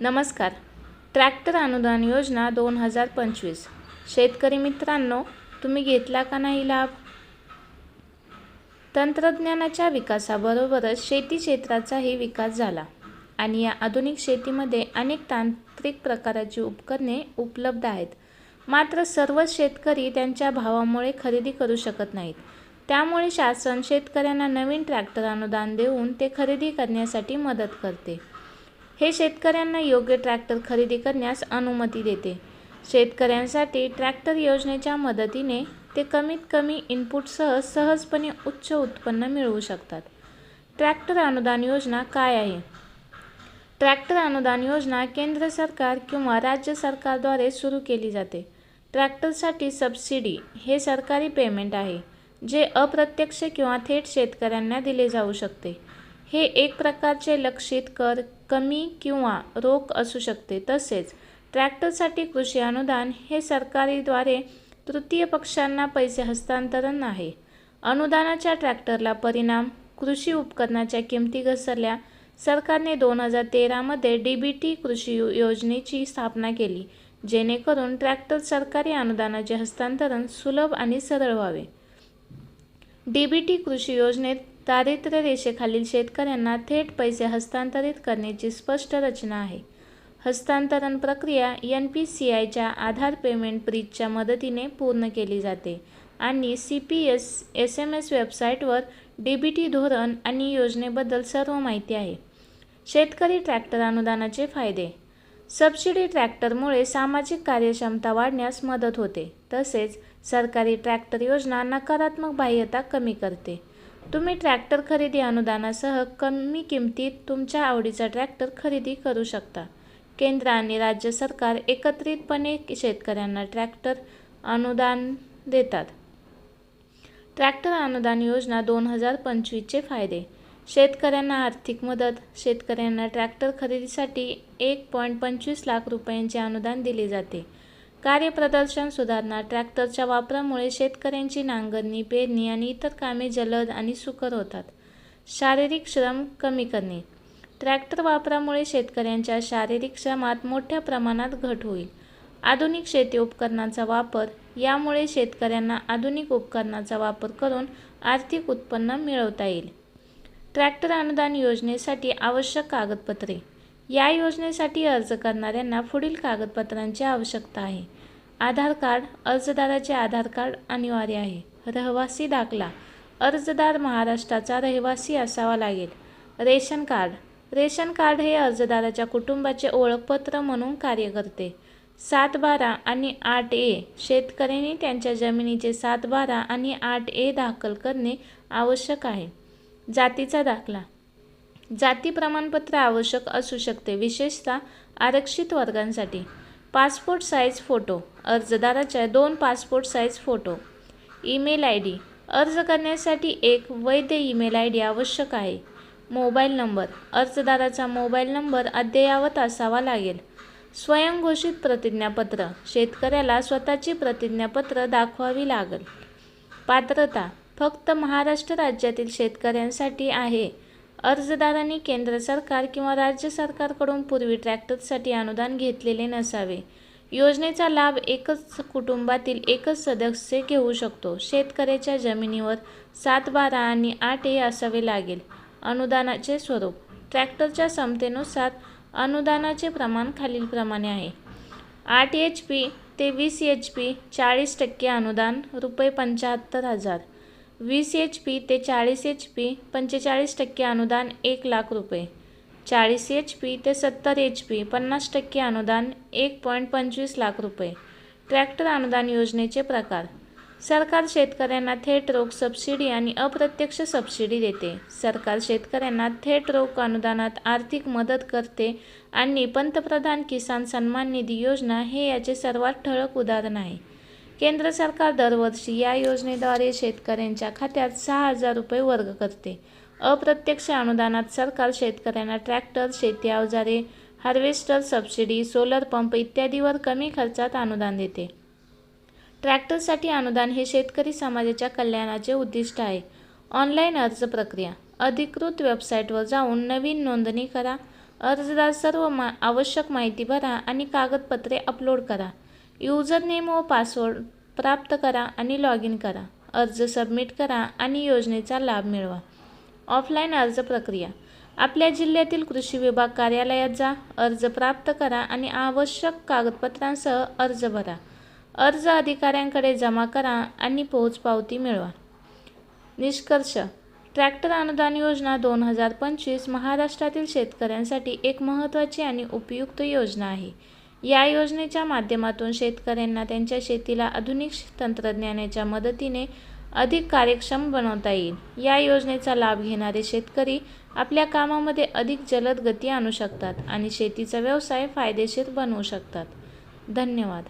नमस्कार. ट्रॅक्टर अनुदान योजना दोन हजार पंचवीस. शेतकरी मित्रांनो तुम्ही घेतला का नाही लाभ? तंत्रज्ञानाच्या विकासाबरोबरच शेती क्षेत्राचाही विकास झाला आणि या आधुनिक शेतीमध्ये अनेक तांत्रिक प्रकाराची उपकरणे उपलब्ध आहेत. मात्र सर्वच शेतकरी त्यांच्या भावामुळे खरेदी करू शकत नाहीत. त्यामुळे शासन शेतकऱ्यांना नवीन ट्रॅक्टर अनुदान देऊन ते खरेदी करण्यासाठी मदत करते. हे शेतकऱ्यांना योग्य ट्रॅक्टर खरेदी करण्यास अनुमती देते. शेतकऱ्यांसाठी ट्रॅक्टर योजनेच्या मदतीने ते कमीत कमी इनपुटसह सहजपणे उच्च उत्पन्न मिळवू शकतात. ट्रॅक्टर अनुदान योजना काय आहे? ट्रॅक्टर अनुदान योजना केंद्र सरकार किंवा राज्य सरकारद्वारे सुरू केली जाते. ट्रॅक्टरसाठी सबसिडी हे सरकारी पेमेंट आहे जे अप्रत्यक्ष किंवा थेट शेतकऱ्यांना दिले जाऊ शकते. हे एक प्रकारचे लक्षित कर कमी किंवा रोख असू शकते. तसेच ट्रॅक्टरसाठी कृषी अनुदान हे सरकारीद्वारे तृतीय पक्षांना पैसे हस्तांतरण आहे अनुदानाच्या ट्रॅक्टरला परिणाम कृषी उपकरणाच्या किमती घसरल्या. सरकारने दोन हजार तेरामध्ये डी बी टी कृषी योजनेची स्थापना केली जेणेकरून ट्रॅक्टर सरकारी अनुदानाचे हस्तांतरण सुलभ आणि सरळ व्हावे. डी बी टी कृषी योजनेत दारिद्र्य रेषेखालील शेतकऱ्यांना थेट पैसे हस्तांतरित करण्याची स्पष्ट रचना आहे. हस्तांतरण प्रक्रिया एन पी सी आयच्या आधार पेमेंट ब्रिजच्या मदतीने पूर्ण केली जाते आणि C P S S M S वेबसाईटवर डी बी टी धोरण आणि योजनेबद्दल सर्व माहिती आहे. शेतकरी ट्रॅक्टर अनुदानाचे फायदे. सबसिडी ट्रॅक्टरमुळे सामाजिक कार्यक्षमता वाढण्यास मदत होते. तसेच सरकारी ट्रॅक्टर योजना नकारात्मक बाह्यता कमी करते. तुम्ही ट्रॅक्टर खरेदी अनुदानासह कमी किमतीत तुमच्या आवडीचा ट्रॅक्टर खरेदी करू शकता. केंद्र आणि राज्य सरकार एकत्रितपणे शेतकऱ्यांना ट्रॅक्टर अनुदान देतात. ट्रॅक्टर अनुदान योजना दोन हजार पंचवीसचे फायदे. शेतकऱ्यांना आर्थिक मदत शेतकऱ्यांना ट्रॅक्टर खरेदीसाठी एक पॉईंट पंचवीस लाख रुपयांचे अनुदान दिले जाते. कार्यप्रदर्शन सुधारणा ट्रॅक्टरच्या वापरामुळे शेतकऱ्यांची नांगरणी पेरणी आणि इतर कामे जलद आणि सुकर होतात. शारीरिक श्रम कमी करणे. ट्रॅक्टर वापरामुळे शेतकऱ्यांच्या शारीरिक श्रमात मोठ्या प्रमाणात घट होईल. आधुनिक शेती उपकरणांचा वापर यामुळे शेतकऱ्यांना आधुनिक उपकरणाचा वापर करून आर्थिक उत्पन्न मिळवता येईल. ट्रॅक्टर अनुदान योजनेसाठी आवश्यक कागदपत्रे. या योजनेसाठी अर्ज करणाऱ्यांना पुढील कागदपत्रांची आवश्यकता आहे. आधार कार्ड अर्जदाराचे आधार कार्ड अनिवार्य आहे. रहिवासी दाखला. अर्जदार महाराष्ट्राचा रहिवासी असावा लागेल. Ration card. रेशन कार्ड हे अर्जदाराच्या कुटुंबाचे ओळखपत्र म्हणून कार्य करते. सात बारा आणि आठ ए शेतकऱ्यांनी त्यांच्या जमिनीचे सात बारा आणि आठ ए दाखल करणे आवश्यक आहे. जातीचा दाखला. जाती प्रमाणपत्र आवश्यक असू शकते विशेषतः आरक्षित वर्गांसाठी. पासपोर्ट साईज फोटो अर्जदाराच्या दोन passport size photo. Email ID D अर्ज करण्यासाठी एक वैध ईमेल आय डी आवश्यक आहे. मोबाईल नंबर अर्जदाराचा मोबाईल नंबर अद्ययावत असावा लागेल. स्वयंघोषित प्रतिज्ञापत्र शेतकऱ्याला स्वतःची प्रतिज्ञापत्र दाखवावी लागेल. पात्रता फक्त महाराष्ट्र राज्यातील शेतकऱ्यांसाठी आहे. अर्जदारांनी केंद्र सरकार किंवा राज्य सरकारकडून पूर्वी ट्रॅक्टरसाठी अनुदान घेतलेले नसावे. योजनेचा लाभ एकच कुटुंबातील एकच सदस्य घेऊ शकतो. शेतकऱ्याच्या जमिनीवर सात बारा आणि आठ ए असावे लागेल. अनुदानाचे स्वरूप. ट्रॅक्टरच्या क्षमतेनुसार अनुदानाचे प्रमाण खालीलप्रमाणे आहे. आठ एच पी ते वीस एच पी चाळीस टक्के अनुदान रुपये पंच्याहत्तर हजार. वीस एच पी ते चाळीस एच पी पंचेचाळीस टक्के अनुदान एक लाख रुपये. चाळीस एच पी ते सत्तर एच पी पन्नास टक्के अनुदान एक पॉईंट पंचवीस लाख रुपये. ट्रॅक्टर अनुदान योजनेचे प्रकार. सरकार शेतकऱ्यांना थेट रोख सबसिडी आणि अप्रत्यक्ष सबसिडी देते. सरकार शेतकऱ्यांना थेट रोख अनुदानात आर्थिक मदत करते आणि पंतप्रधान किसान सन्मान निधी योजना हे याचे सर्वात ठळक उदाहरण आहे. केंद्र सरकार दरवर्षी या योजनेद्वारे शेतकऱ्यांच्या खात्यात सहा हजार रुपये वर्ग करते. अप्रत्यक्ष अनुदानात सरकार शेतकऱ्यांना ट्रॅक्टर शेती अवजारे हार्वेस्टर सबसिडी सोलर पंप इत्यादीवर कमी खर्चात अनुदान देते. ट्रॅक्टरसाठी अनुदान हे शेतकरी समाजाच्या कल्याणाचे उद्दिष्ट आहे. ऑनलाईन अर्ज प्रक्रिया. अधिकृत वेबसाईटवर जाऊन नवीन नोंदणी करा. अर्जदार सर्व मा आवश्यक माहिती भरा आणि कागदपत्रे अपलोड करा. यूजर नेम व पासवर्ड प्राप्त करा आणि लॉग इन करा. अर्ज सबमिट करा आणि योजनेचा लाभ मिळवा. ऑफलाईन अर्ज प्रक्रिया. आपल्या जिल्ह्यातील कृषी विभाग कार्यालयात जा अर्ज प्राप्त करा आणि आवश्यक कागदपत्रांसह अर्ज भरा. अर्ज अधिकाऱ्यांकडे जमा करा आणि पोहोचपावती मिळवा. निष्कर्ष. ट्रॅक्टर अनुदान योजना दोन हजार पंचवीस महाराष्ट्रातील शेतकऱ्यांसाठी एक महत्त्वाची आणि उपयुक्त योजना आहे. या योजनेच्या माध्यमातून शेतकऱ्यांना त्यांच्या शेतीला आधुनिक तंत्रज्ञानाच्या मदतीने अधिक कार्यक्षम बनवता येईल. या योजनेचा लाभ घेणारे शेतकरी आपल्या कामामध्ये अधिक जलद गती आणू शकतात आणि शेतीचा व्यवसाय फायदेशीर बनवू शकतात. धन्यवाद.